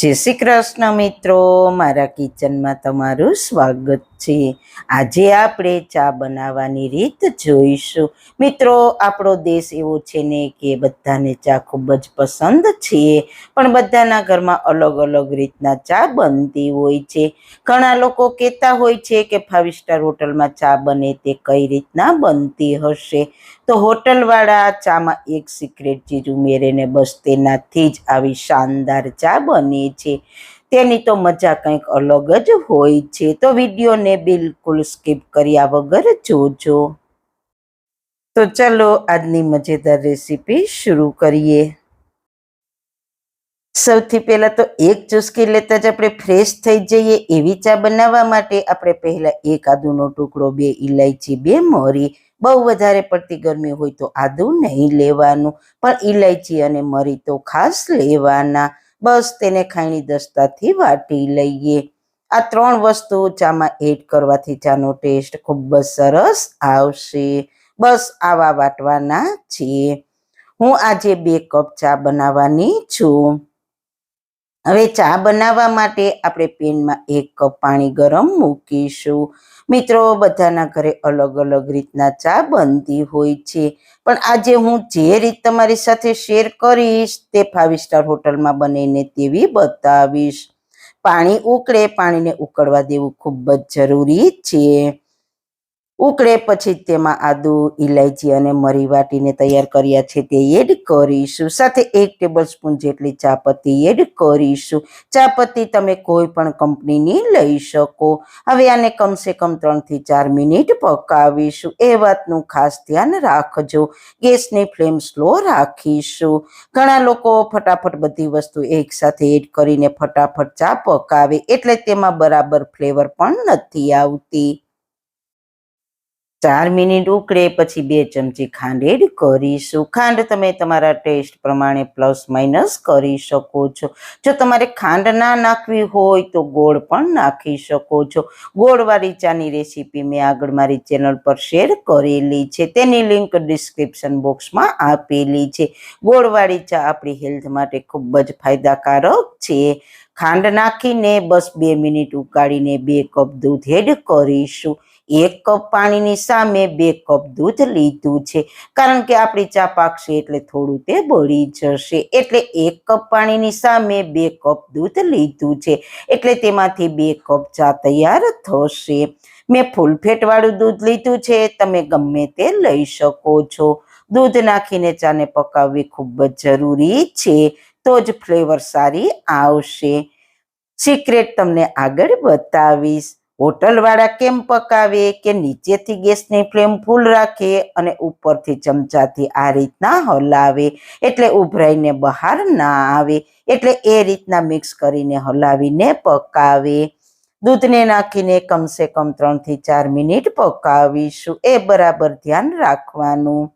જય શ્રી કૃષ્ણ મિત્રો મારા કિચનમાં તમારું સ્વાગત છે. આજે આપણે ચા બનાવવાની રીત જોઈશું. મિત્રો, આપણો દેશ એવો છે ને કે બધાને ચા ખૂબ જ પસંદ છે, પણ બધાના ઘરમાં અલગ અલગ રીતના ચા બનતી હોય છે. ઘણા લોકો કહેતા હોય છે કે ફાઇવ સ્ટાર હોટલમાં ચા બને તે કઈ રીતના બનતી હશે? તો હોટલવાળા ચામાં એક સિક્રેટ ચીજ ઉમેરીને બસ તેનાથી જ આવી શાનદાર ચા બને છે. તેની તો મજા કંઈક અલગ જ હોય છે. તો વિડીયોને બિલકુલ સ્કીપ કર્યા વગર જોજો. તો ચલો, આજની મજેદાર રેસીપી શરૂ કરીએ. સૌથી પહેલાં તો એક ચુસ્કી લેતા જ આપણે ફ્રેશ થઈ જઈએ એવી ચા બનાવવા માટે. આપણે પહેલાં એક આદુનો ટુકડો, બે ઇલાયચી બે મરી. બહુ વધારે પડતી ગરમી હોય તો આદુ નહીં લેવાનું. પણ ઇલાયચી અને મરી તો ખાસ લેવાના. બસ તેને ખાયણી દસ્તાથી વાટી લઈએ. આ ત્રણ વસ્તુ ચામાં એડ કરવાથી ચાનો ટેસ્ટ ખૂબ જ સરસ આવશે. બસ આવા વાટવાના છીએ. હું આજે બે કપ ચા બનાવવાની છું. હવે ચા બનાવવા માટે આપણે પેનમાં એક કપ પાણી ગરમ મૂકીશું. મિત્રો, બધાના ઘરે અલગ અલગ રીતના ચા બનતી હોય છે. પણ આજે હું જે રીત તમારી સાથે શેર કરીશ તે ફાઇવ સ્ટાર હોટલમાં બનીને તેવી બતાવીશ. પાણી ઉકળે, પાણીને ઉકળવા દેવું ખૂબ જ જરૂરી છે. ઉકળે પછી તેમાં આદુ ઇલાયચી અને મરી વાટીને તૈયાર કર્યા છે તે એડ કરીશું. સાથે એક ટેબલ સ્પૂન જેટલી ચાપત્તી એડ કરીશું. ચાપત્તી તમે કોઈ પણ કંપનીની લઈ શકો. હવે આને કમસે કમ ત્રણથી ચાર મિનિટ પકાવીશું. એ વાતનું ખાસ ધ્યાન રાખજો. ગેસની ફ્લેમ સ્લો રાખીશું. ઘણા લોકો ફટાફટ બધી વસ્તુ એકસાથે એડ કરીને ફટાફટ ચા પકાવે, એટલે તેમાં બરાબર ફ્લેવર પણ નથી આવતી. ચાર મિનિટ ઉકળે, પછી બે ચમચી ખાંડ એડ કરીશું. ખાંડ તમે તમારા ટેસ્ટ પ્રમાણે પ્લસ માઇનસ કરી શકો છો. જો તમારે ખાંડ ના નાખવી હોય તો ગોળ પણ નાખી શકો છો. ગોળવાળી ચાની રેસીપી મેં આગળ મારી ચેનલ પર શેર કરેલી છે. તેની લિંક ડિસ્ક્રિપ્શન બોક્સમાં આપેલી છે. ગોળવાળી ચા આપણી હેલ્થ માટે ખૂબ જ ફાયદાકારક છે. ખાંડ નાખીને બસ બે મિનિટ ઉકાળીને બે કપ દૂધ એડ કરીશું. એક કપ પાણીની સામે બે કપ દૂધ લીધું છે. કારણ કે આપણી ચા પાકશે એટલે થોડું તે બળી જશે. એટલે એક કપ પાણીની સામે બે કપ દૂધ લીધું છે. એટલે તેમાંથી બે કપ ચા તૈયાર થશે. મેં ફૂલ ફેટવાળું દૂધ લીધું છે. તમે ગમે તે લઈ શકો છો. દૂધ નાખીને ચાને પકાવવી ખૂબ જ જરૂરી છે. તો જ ફ્લેવર સારી આવશે. સિક્રેટ તમને આગળ બતાવીશ. હોટલવાળા કેમ પકાવે કે નીચેથી ગેસની ફ્લેમ ફૂલ રાખે અને ઉપરથી ચમચાથી આ રીતના હલાવે? એટલે ઉભરાઈને બહાર ના આવે. એટલે એ રીતના મિક્સ કરીને હલાવીને પકાવે. દૂધને નાખીને કમસે કમ ત્રણથી ચાર મિનિટ પકાવીશું. એ બરાબર ધ્યાન રાખવાનું.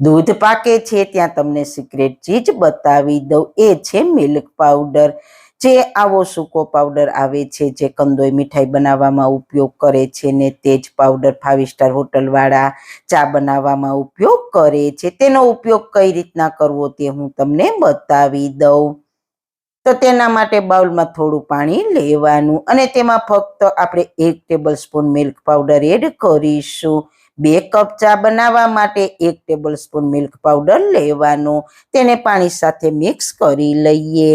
દૂધ પાકે છે ત્યાં તમને સિક્રેટ ચીજ બતાવી દઉં. એ છે મિલ્ક પાવડર જે આવો સૂકો પાવડર આવે છે, જે કંદોઈ મીઠાઈ બનાવવામાં ઉપયોગ કરે છે ને તે જ પાવડર ફાઇવ સ્ટાર હોટલવાળા ચા બનાવવામાં ઉપયોગ કરે છે. તેનો ઉપયોગ કઈ રીતના કરવો તે હું તમને બતાવી દઉં. તો તેના માટે બાઉલમાં થોડું પાણી લેવાનું અને તેમાં ફક્ત આપણે એક table spoon milk powder add કરીશું. બે કપ ચા બનાવવા માટે એક ટેબલ સ્પૂન મિલ્ક પાવડર લેવાનો. તેને પાણી સાથે મિક્સ કરી લઈએ.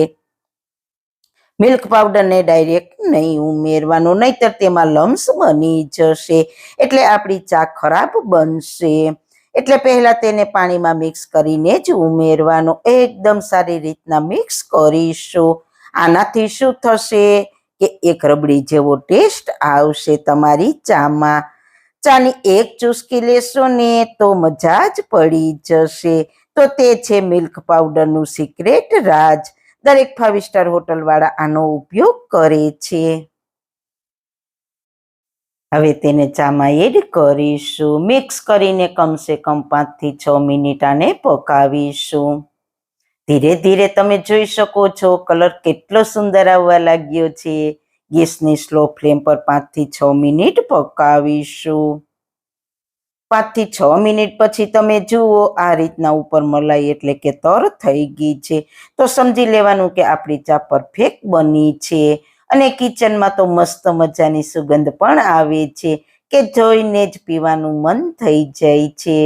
મિલ્ક પાવડરને ડાયરેક્ટ નહીં ઉમેરવાનો, નહીતર તેમાં લમ્સ બની જશે. એટલે આપણી ચા ખરાબ બનશે. એટલે પહેલા તેને પાણીમાં મિક્સ કરીને જ ઉમેરવાનો. એકદમ સારી રીતના મિક્સ કરીશું. આનાથી શું થશે કે એક રબડી જેવો ટેસ્ટ આવશે તમારી ચામાં. ચાની એક ચુસ્કી લેશો ને તો મજા જ પડી જશે. તો તે છે મિલ્ક પાવડરનું સિક્રેટ રાજ. દરેક ફાઇવ સ્ટાર હોટલ વાળા આનો ઉપયોગ કરે છે. હવે તેને ચામાં એડ કરીશું. મિક્સ કરીને કમસે કમ પાંચથી છ મિનિટ આને પકાવીશું. ધીરે ધીરે તમે જોઈ શકો છો, કલર કેટલો સુંદર આવવા લાગ્યો છે. ગેસની સ્લો ફ્લેમ પર પાંચથી છ મિનિટ પકાવીશું. પાંચથી છ મિનિટ પછી તમે જુઓ, આ રીતના ઉપર મલાઈ એટલે કે તર થઈ ગઈ છે. તો સમજી લેવાનું કે આપણી ચા પરફેક્ટ બની છે અને કિચનમાં તો મસ્ત મજાની સુગંધ પણ આવે છે કે જોઈને જ પીવાનું મન થઈ જાય છે.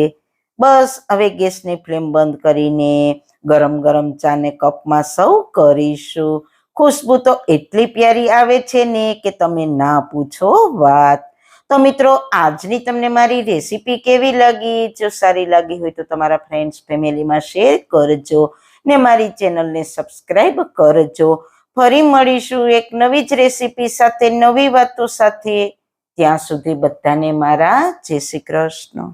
બસ, હવે ગેસની ફ્લેમ બંધ કરીને ગરમ ગરમ ચાને કપમાં સૌ કરીશું. ખુશ્બુ તો એટલી પ્યારી આવે છે ને કે તમે ના પૂછો વાત. તો મિત્રો, આજની તમને મારી રેસીપી કેવી લાગી? જો સારી લાગી હોય તો તમારા ફ્રેન્ડ્સ ફેમિલીમાં શેર કરજો ને મારી ચેનલને સબસ્ક્રાઈબ કરજો. ફરી મળીશું એક નવી જ રેસીપી સાથે, નવી વાતો સાથે. ત્યાં સુધી બધાને મારા જય શ્રી કૃષ્ણ.